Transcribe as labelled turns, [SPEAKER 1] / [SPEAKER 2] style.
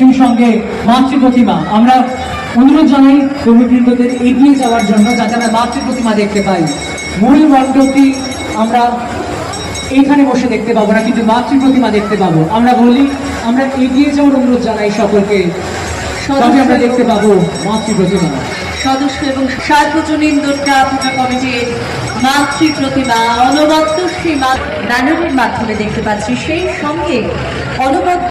[SPEAKER 1] সেই সঙ্গে মাতৃ প্রতিমা। আমরা অনুরোধ জানাই কর্মীবৃন্দদের এগিয়ে যাওয়ার জন্য যাতে আমরা মাতৃ প্রতিমা দেখতে পাই। মূল মণ্ডপটি আমরা এইখানে বসে দেখতে পাবো না, কিন্তু মাতৃ প্রতিমা দেখতে পাবো। আমরা বলি, আমরা এগিয়ে যাওয়ার অনুরোধ জানাই সকলকে। তবে আমরা দেখতে পাবো মাতৃ প্রতিমা।
[SPEAKER 2] সদস্য এবং সার্বজনীন দুর্গা পূজা কমিটির মাতৃ প্রতিমা অনবদ্য সেই ব্যানারের মাধ্যমে দেখতে পাচ্ছি। সেই সঙ্গে অনবদ্য